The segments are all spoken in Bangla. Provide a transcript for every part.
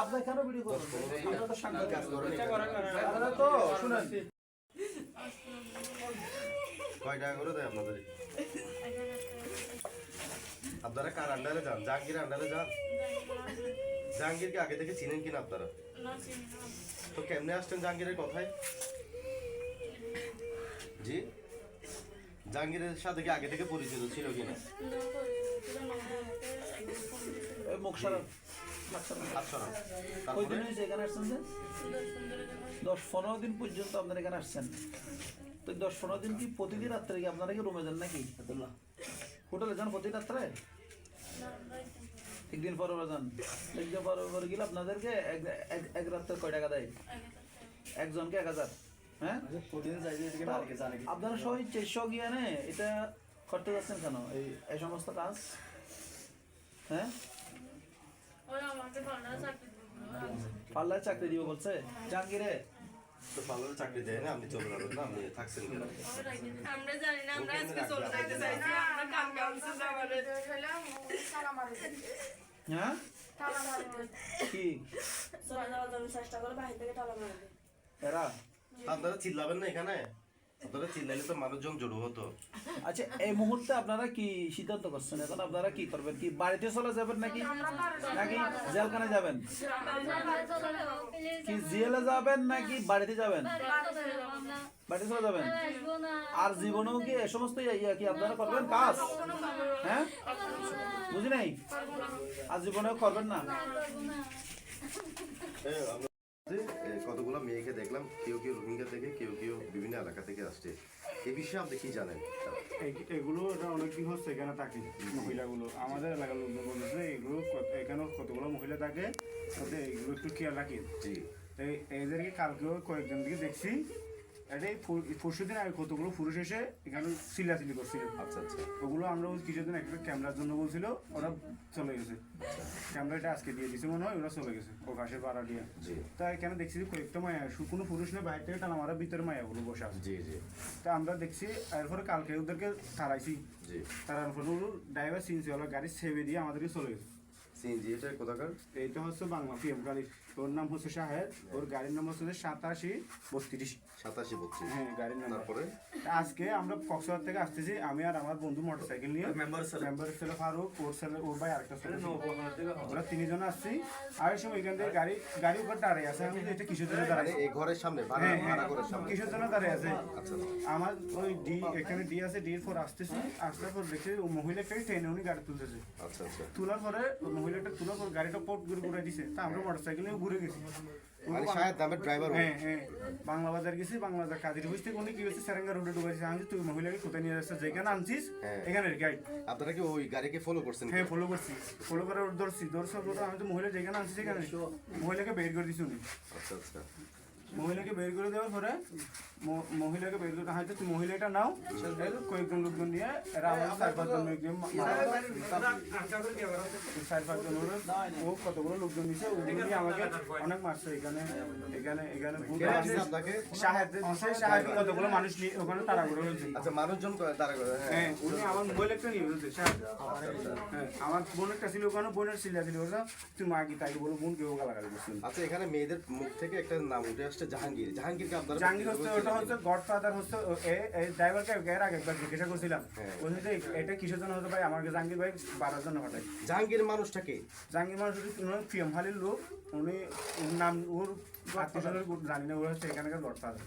আসছেন কেন ভিডিও তো শুনেন। কয় টাকা করে দেয় আপনারা কার আন্ডারে যান? জাহাঙ্গীর আন্ডারে যান? জাহাঙ্গীরকে আগে থেকে চিনেন কিনা আপনারা? তো কেমনে আসছেন জাহাঙ্গীরের কথায়? জি জাহাঙ্গীরের সাথে কি আগে থেকে পরিচিত ছিল কিনা? না করে পুরো নম্বর আমাকে একদিন ফোন দিয়েছিল এই মুখ সারা নাক সারা। আচ্ছা না কয়দিন তারপরে হয়েছে এখানে আসছেন যে? দশ পনেরো দিন পর্যন্ত আপনারা এখানে আসছেন। তো দশ পনেরো দিন কি প্রতিদিন রাত্রে কি আপনারা কি রুমে যান নাকি? হোটেলে যান প্রতি রাত্রে? একদিন পরে পরে যান। একদিন পরে পরে গেলে আপনাদেরকে এক এক- এক রাত্রে কয় টাকা দেয়? একজনকে এক হাজার। হ্যাঁ? আপনারা সবাই চেষ্টা গিয়ে নে এটা করতে যাচ্ছেন কেন? এই এই সমস্ত কাজ? হ্যাঁ? পাল্লায় চাকরি দিব বলছে। জাহাঙ্গীরে। তো পার্লারে চাকরি দেয় না আপনি চলে যাবেন না আপনি থাকছেন কেন? আমরা জানি না আমরা আজকে চলে যেতে চাইছি আমরা কাম কামছে যাবারে হ্যাঁ? কি? চলে যাওয়ার চেষ্টা করে বাহির থেকে তালা মারবে এরা? আপনারা চিল্লাবেন না এখানে? আপনারা চিল্লাইলে তো মানুষজন জড়ো হতো। আচ্ছা এই মুহূর্তে আপনারা কি সিদ্ধান্ত করছেন? এখন আপনারা কি করবেন? কি বাড়িতে চলে যাবেন নাকি? নাকি জেলখানে যাবেন? কি জেলে যাবেন নাকি বাড়িতে যাবেন? বাড়িতে চলে যাবেন? আর জীবনেও কি এ সমস্ত ইয়া কি আপনারা করবেন? কাজ? হ্যাঁ? বুঝি নাই? আর জীবনেও করবেন না? যে, কতগুলো মেয়েকে দেখলাম কেউ কেউ রোহিঙ্গা থেকে কেউ কেউ বিভিন্ন এলাকা থেকে আসছে। এ বিষয়ে আপনি কি জানেন? এগুলো এটা অনেকদিন হচ্ছে এখানে থাকে মহিলাগুলো। আমাদের এলাকার লোকজন বলেছে এগুলো এখানে কতগুলো মহিলা থাকে ওদের এগুলো একটু খেয়াল রাখি জি। এদেরকে কালকেও কয়েকজন দিকে দেখছি এটাই পরশু দিন আগে কতগুলো পুরুষ এসে এখানে চিল্লাচিল্লি করছিল। আচ্ছা আচ্ছা। ওগুলো আমরা ওই কিছুদিন একটা ক্যামেরার জন্য বলছিল ওরা চলে গেছে। ক্যামেরাটা আজকে দিয়ে দিছে মনে হয় ওরা চলে গেছে ও ঘাসের বাড়া দিয়ে। তা এখানে দেখছি কয়েকটা মায়া কোনো পুরুষ নেই বাইরে থেকে টানা মারা ভিতরে মায়াগুলো বসে আছে। জি জি। তা আমরা দেখছি এরপরে কালকে ওদেরকে তাড়াইছি। জি। তারার পরে ড্রাইভার সিনসি হলো গাড়ি সেবে দিয়ে আমাদেরকে চলে গেছে। সিএনজি এটা কোথাকার? এইটা হচ্ছে বাংলা পিএম গাড়ি। ওর নাম হচ্ছে শাহেদ ওর গাড়ির নাম হচ্ছে সাতাশি বত্রিশ। সাতাশি বত্রিশ। হ্যাঁ গাড়ির নাম। তারপরে? আজকে আমরা কক্সবাজার থেকে আসতেছি আমি আর আমার বন্ধু মোটরসাইকেল নিয়ে। মেম্বার মেম্বার ছেলে? ফারুক ওর ছেলে ওর ভাই আরেকটা ছেলে। আমরা তিনজন আসছি আর এই সময় এখান থেকে গাড়ি গাড়ি উপর দাঁড়িয়ে আছে। আমি এটা কিসের জন্য দাঁড়াইছে এই ঘরের সামনে ভাড়া হ্যাঁ কিসের জন্য দাঁড়িয়ে আছে? আচ্ছা। আমার ওই ডি এখানে ডি আছে ডি এর পর আসতেছি। আসার পর দেখছি ও মহিলাটাকে ট্রেনে উনি গাড়ি তুলতেছে। আচ্ছা আচ্ছা। তোলার পরে ওই মহিলাটা তোলার পর গাড়িটা পট করে ঘুরে দিছে। তা আমরা মোটরসাইকেল নিয়ে ঘুরে গেছি। ড্রাইভার হ্যাঁ হ্যাঁ। বাংলা বাজার গেছি বাংলা বাজার কাজের হুইস থেকে উনি কি হচ্ছে সেরেঙ্গা রোডে ঢুকেছে আমি তুই মহিলাকে কোথায় নিয়ে যাচ্ছিস যেখানে আনছিস হ্যাঁ। এখানে গাইড আপনারা কি ওই গাড়িকে ফলো করছেন হ্যাঁ ফলো করছি। ফলো করে ওর ধরছি ধরছি আমি তো মহিলা যেখানে আনছি সেখানে। মহিলাকে বের করে দিছি উনি। আচ্ছা আচ্ছা। মহিলাকে বের করে দেওয়ার পরে মহিলাকে বের করে হয়তো তুমি মহিলাটা নাও কয়েকজন লোকজন নিয়ে এরা আমাদের চার পাঁচজন চার পাঁচজন ও কতগুলো লোকজন দিছে ওগুলো নিয়ে আমাকে অনেক মারছে এখানে এখানে এখানে কে সাহায্য কতগুলো মানুষ নিয়ে ওখানে তারা করে হয়েছে। আচ্ছা মানুষজন ক- দাঁড়া করে হ্যাঁ। হ্যাঁ উনি আমার মোবাইল একটা নিয়ে সাহায্য হ্যাঁ। আমার বোন একটা ছিল ওখানে বোনের ছিল ছিল তুমি আগে তাকে বলো বোন কেউ গালাগালি করছিল আচ্ছা এখানে মেয়েদের মুখ থেকে একটা নাম উঠে আসছে। জাহাঙ্গীর। জাহাঙ্গীরকে আপনারা জাহাঙ্গীর হচ্ছে ওটা হচ্ছে গডফাদার হচ্ছে এ- এই ড্রাইভারকে এর আগে একবার জিজ্ঞাসা করছিলাম। হ্যাঁ। বলছি যে এটা কিসের জন্য হতো ভাই আমাকে জাহাঙ্গীর ভাই বাড়ার জন্য জাহাঙ্গীর মানুষটাকে জাহাঙ্গীর মানুষ উনি পিএম হালির লোক। উনি ওর নাম ওর আত্মীয় জানি না ওরা হচ্ছে এখানকার গডফাদার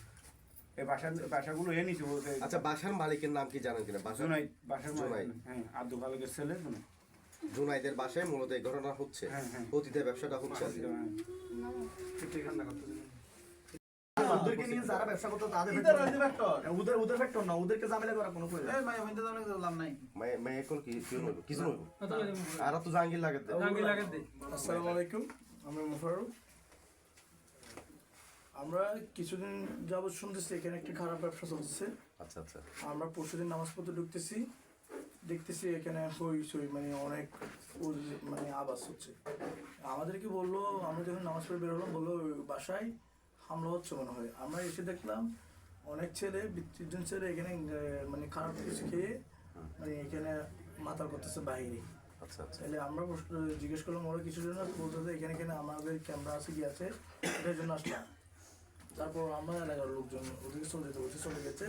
এই বাসা বাসাগুলো এ নিচে বলতে আচ্ছা বাসার মালিকের নাম কি জানেন কিনা? বাসার জুনাই বাসার। মালিক। হ্যাঁ আব্দুল খালেকের ছেলে জুনাই জুনাইদের বাসায় মূলত এই ঘটনা হচ্ছে। হ্যাঁ, হ্যাঁ। অতীতের ব্যবসাটা হচ্ছে। ওদেরকে নিয়ে যারা ব্যবসা করতো তাদের ফ্যাক্টর ওদের ওদের ফ্যাক্টর না ওদেরকে ঝামেলা করা কোনো প্রয়োজন এই মাই হইতে দাও লাভ নাই। মেয়ে মেয়ে এখন কি কি নইব কিছু নইব আর তো জাহাঙ্গীর লাগে আসসালামু আলাইকুম আমি মুফারুক আমরা কিছুদিন যাবৎ শুনতেছি এখানে একটি খারাপ ব্যবসা চলছে আচ্ছা আচ্ছা। আমরা পরশুদিন নামাজ পড়তে ঢুকতেছি দেখতেছি এখানে হই সই মানে অনেক মানে আবাস হচ্ছে। আমাদেরকে বলল আমরা যখন নামাজ পড়ে বেরোলাম বলল বাসায় হামলা হচ্ছে মনে হয়। আমরা এসে দেখলাম অনেক ছেলে বিচ্ছিন্ন ছেলে এখানে মানে খারাপ কিছু খেয়ে মানে এখানে মাথা করতেছে বাইরে। আচ্ছা আচ্ছা। তাহলে আমরা প্রশ্ন- জিজ্ঞেস করলাম ওরা কিছু জন্য বলতেছে এখানে এখানে আমাদের ক্যামেরা আছে কি আছে? এটার জন্য আসলাম। তারপর আমরা এলাকার লোকজন ওদিকে চলে যেতে বলছে চলে গেছে।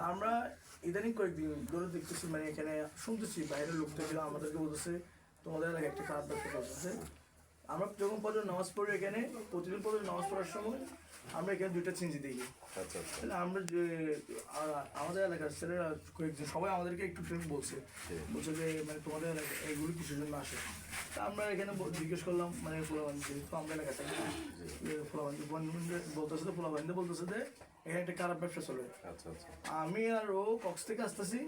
আমরা ইদানিং কয়েকদিন ধরে দেখতেছি মানে এখানে শুনতেছি বাইরের লোক থেকে আমাদেরকে বলতেছে তোমাদের এলাকায় একটা খারাপ ব্যাপার করতেছে আমরা যখন পর্যন্ত নামাজ পড়ি এখানে প্রতিদিন পর্যন্ত নামাজ পড়ার সময় আমরা এখানে দুইটা চিনজি দেখি আচ্ছা আচ্ছা। তাহলে আমরা যে আমাদের এলাকার ছেলেরা কয়েকজন সবাই আমাদেরকে একটু একটু বলছে। বলছে যে মানে তোমাদের এলাকা এগুলো কিসের জন্য আসে। তা আমরা এখানে জিজ্ঞেস করলাম মানে ফুলাবান্ধি তো আমরা এলাকা থাকি ফুলাবান্ধি বলতেছে তো ফুলাবান্ধি বলতেছে যে এখানে একটা খারাপ ব্যবসা চলে। আচ্ছা আচ্ছা। আমি আর ও কক্স থেকে আসতেছি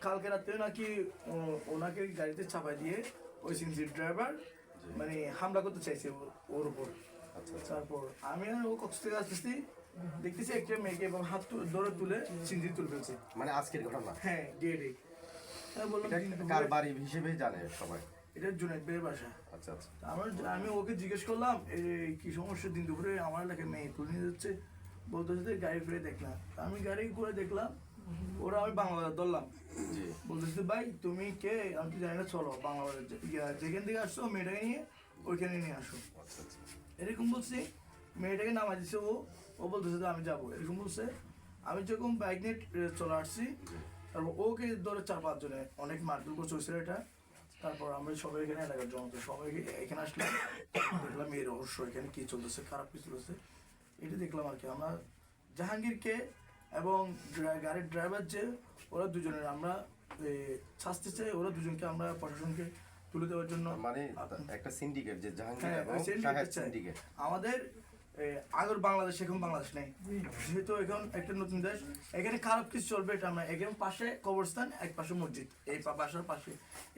কালকে রাত্রে নাকি ও- ওনাকে গাড়িতে চাপাই দিয়ে ওই সিনজির ড্রাইভার মানে হামলা করতে চাইছে ওর উপর। আচ্ছা আচ্ছা। তারপর আমি ও কক্স থেকে আসতেছি। দেখতেছি একটা মেয়েকে এবং হাত ধরে তুলে সিনজি তুলে ফেলছে। মানে আজকের ঘটনা? হ্যাঁ গেটে আমি বললাম এটা "দিন কার বাড়ি হিসেবে জানে সবাই? এটা জুনাইদ ভাইয়ের বাসা। আচ্ছা আচ্ছা। আমার আমি ওকে জিজ্ঞেস করলাম এই কি সমস্যা? দিন দুপুরে আমার এলাকায় মেয়ে তুলে নিয়ে যাচ্ছে? বলতেছে যে গাড়ি ফিরে দেখলাম। আমি গাড়ি করে দেখলাম ওরা আমি বাংলাদেশ ধরলাম। বলতেছে ভাই তুমি কে? আমি তো জানি না চলো বাংলাদেশ যেখান থেকে আসছো মেয়েটাকে নিয়ে ওইখানে নিয়ে আসো। আচ্ছা আচ্ছা। এরকম বলছি মেয়েটাকে নামা দিচ্ছে ও। ও বলতেছে যে আমি যাব। এরকম বলছে। আমি যখন বাইক নিয়ে চলে আসছি তারপর ওকে ধরে চার পাঁচজনে অনেক মারধর করছে ওই ছেলেটা। তারপর আমরা সবাই এখানে এলাকার জনতা সবাই এখানে আসলাম। দেখলাম এই রহস্য এখানে কি চলতেছে খারাপ কি চলতেছে। এটা দেখলাম আর কি আমরা জাহাঙ্গীরকে এবং গাড়ির ড্রাইভার যে ওরা দুজনের। আমরা শাস্তি চাই ওরা দুজনকে আমরা প্রশাসনকে তুলে দেওয়ার জন্য মানে একটা সিন্ডিকেট যে জাহাঙ্গীর হ্যাঁ, এবং। সিন্ডিকেট আমাদের আগের বাংলাদেশ এখন বাংলাদেশ নেই। যেহেতু এখন একটা নতুন দেশ এখানে খারাপ কিছু চলবে এটা আমরা এখানে পাশে কবরস্থান এক পাশে মসজিদ। এই বাসার পাশে।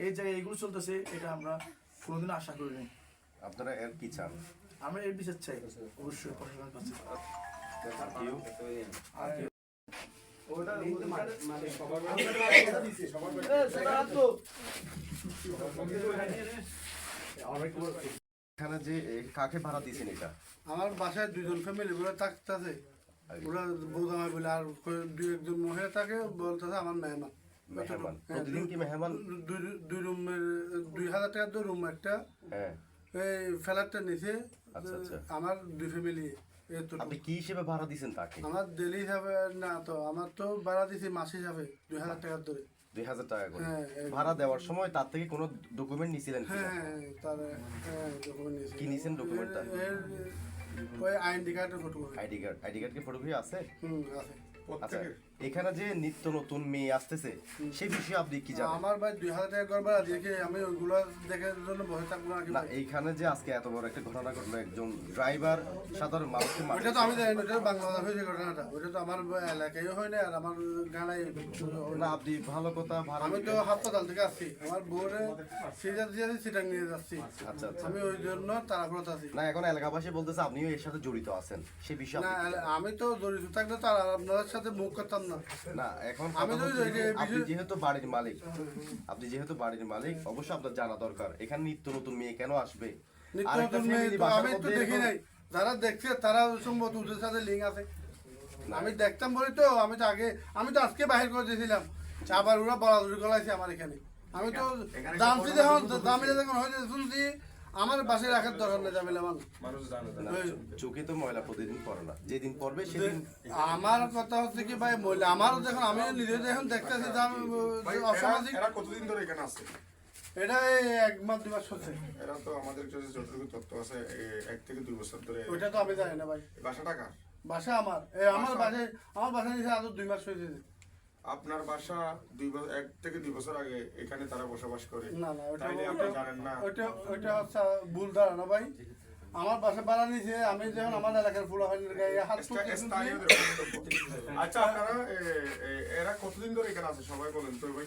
এই জায়গায় এগুলো চলতেছে এটা আমরা কোনোদিন আশা করিনি। আপনারা এর কি চান? আমরা এর বিচার চাই। অবশ্যই প্রশাসনের কাছে। Thank you. আর কি এখানে যে কাকে ভাড়া দিয়েছেন এটা? আমার বাসায় দুজন ফ্যামিলি ওরা থাকতেছে। ওরা বৌদামাই বলে আর দুই একজন মহিলা থাকে বলতেছে আমার মেহমান। হ্যাঁ, প্রতিদিন কি মেহমান? দুই দুই রুমের দুই হাজার টাকার রুম একটা। হ্যাঁ। এই ফ্ল্যাটটা নিচে আচ্ছা, আচ্ছা। আমার দুই ফ্যামিলি আপনি কি হিসেবে ভাড়া দিয়েছেন তাকে? আমার ডেলি হিসাবে না তো আমার তো ভাড়া দিয়েছি মাস হিসাবে দুই হাজার টাকার ধরে দুই হাজার টাকা করে? হ্যাঁ, ভাড়া দেওয়ার সময় তার থেকে কোনো ডকুমেন্ট নিয়েছিলেন হ্যাঁ হ্যাঁ তার হ্যাঁ ডকুমেন্ট কি নিয়েছেন ডকুমেন্টটা? ওই আইডি কার্ডের photo ID card ID card কি ফটোগ্রাফি আছে? হুম আছে। আচ্ছা এখানে যে নিত্য নতুন মেয়ে আসতেছে সেই বিষয়ে আপনি কি জানেন? আমার ভাই দুই হাজার টাকা করবার দেখে আমি ওইগুলো দেখার জন্য বসে থাকব না এইখানে যে আজকে এত বড় একটা ঘটনা ঘটলো একজন ড্রাইভার সাধারণ মানুষকে ওইটা। তো আমি জানি না ওটা বাংলাদেশ হয়েছে ঘটনাটা। ওইটা তো আমার এলাকায় হয় না আর আমার গানায় না আপনি ভালো কথা ভাড়া আমি তো হাসপাতাল থেকে আসছি। আমার বউরে সিজার দিয়ে সিটাং নিয়ে যাচ্ছি। আচ্ছা আচ্ছা। আমি ওই জন্য তাড়াহুড়োতে আছি। না এখন এলাকাবাসী বলতেছে আপনিও এর সাথে জড়িত আছেন সে বিষয়ে না? আমি তো জড়িত থাকলে তো আপনাদের সাথে মুখ করতাম না। না এখন আপনি যেহেতু বাড়ির মালিক আপনি যেহেতু বাড়ির মালিক অবশ্যই আপনার জানা দরকার। এখানে নিত্য নতুন মেয়ে কেন আসবে? নিত্য নতুন মেয়ে আমি তো দেখি নাই। যারা দেখছে তারা সম্ভবত ওদের সাথে লিঙ্ক আছে। আমি দেখতাম বলি তো আমি তো আগে আমি তো আজকে বাহির করে দিয়েছিলাম। আবার ওরা বলাদুরি গলাইছে আমার এখানে। আমি তো জানছি যখন জামিলে যখন হয়েছে শুনছি আমার বাসায় রাখার দরকার নেই জামিলা মানুষ না, চোখে তো ময়লা প্রতিদিন পড়ে না। যেদিন পড়বে সেদিন আমার কথা হচ্ছে কি ভাই আমারও যখন আমি নিজে যখন দেখতেছি যে আমি অসামাজিক এরা কতদিন ধরে এখানে আছে? এটা এক মাস দুই মাস হচ্ছে। এরা তো আমাদের কাছে যতটুকু তথ্য আছে এক থেকে দুই বছর ধরে ওইটা তো আমি জানি না ভাই। এই বাসাটা কার বাসা আমার। আমার বাসা? বাসায় আমার বাসায় নিচে আরও দুই মাস হয়েছে। আপনার বাসা দুই বছর এক থেকে দুই বছর আগে এখানে তারা বসবাস করে। না না ওটা আপনি জানেন না। ওটা ওটা হচ্ছে ভুল ধারণা ভাই। আমার বাসা ভাড়া নিছে আমি যখন আমার এলাকার ফুলাহানির গায়ে হাত। আচ্ছা আপনারা এরা কতদিন ধরে এখানে আছে? সবাই বলেন তো ভাই।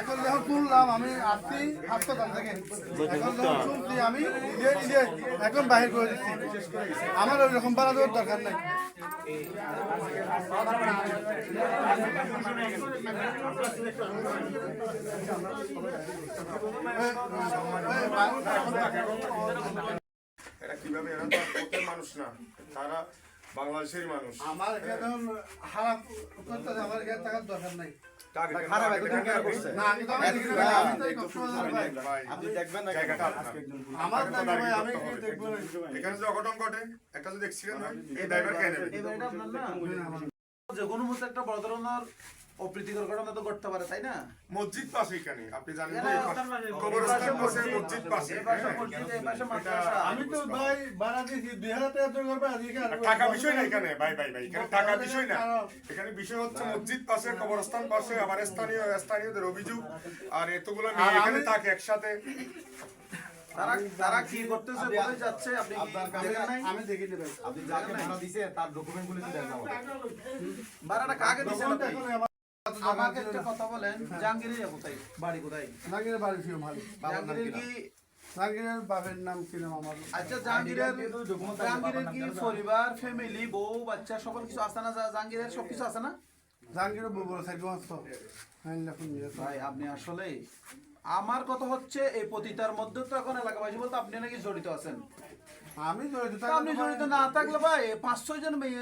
এখন যখন শুনলাম আমি আসছি হাসপাতাল থেকে। এখন যখন শুনছি আমি নিজে নিজে এখন বাহির করে দিচ্ছি। আমার ওই রকম দেওয়ার দরকার নাই। এরা কীভাবে এরা তো মানুষ না? তারা বাংলাদেশের মানুষ। আমার এখানে যখন খারাপ করতেছে আমার এখানে টাকার দরকার নাই। এখানে যদি অঘটন ঘটে একটা যদি অ্যাক্সিডেন্ট হয় এই ড্রাইভার কে নেবে এই বাড়িটা আপনার না? যে কোনো মুহূর্তে একটা বড় ধরনের অপ্রীতিকর ঘটনা তো ঘটতে পারে তাই না? মসজিদ পাশে এখানে আপনি জানেন কবরস্থান পাশে মসজিদ পাশে। আমি তো ভাই ভাড়া দিয়েছি দুই হাজার টাকা জোগাড় করে আজকে টাকা বিষয় না এখানে ভাই ভাই ভাই এখানে টাকা বিষয় না। এখানে বিষয় হচ্ছে মসজিদ পাশে কবরস্থান পাশে আবার স্থানীয় স্থানীয়দের অভিযোগ। আর এতগুলো মেয়ে এখানে থাকে একসাথে। তারা তারা কি করতেছে কোথায় যাচ্ছে আপনি কি আমি দেখিনি ভাই। আপনি যাকে ভাড়া দিছে তার ডকুমেন্টগুলো কি দেখাবো ভাড়াটা কাকে আপনি? এখন আমার আমাকে একটা কথা বলেন জাহাঙ্গীরের কোথায় বাড়ি কোথায়? নাগিরের বাড়ি ছিল মালিক জাহাঙ্গীরের কি নাগিরের বাপের নাম কি আমার? আচ্ছা জাহাঙ্গীরের জাহাঙ্গীরের কি পরিবার ফ্যামিলি বউ বাচ্চা সকল কিছু আছে না? জাহাঙ্গীরের সব কিছু আছে না? জাহাঙ্গীরের বউ বলে থাকবে মাত্র লেখুন দিয়ে তো। ভাই আপনি আসলে আমার কথা হচ্ছে এই পতিতার মধ্যে তো এখন এলাকাবাসী বলতে আপনি নাকি জড়িত আছেন। আমি জড়িত আপনি জড়িত না থাকলে ভাই পাঁচ ছয় জন মেয়ে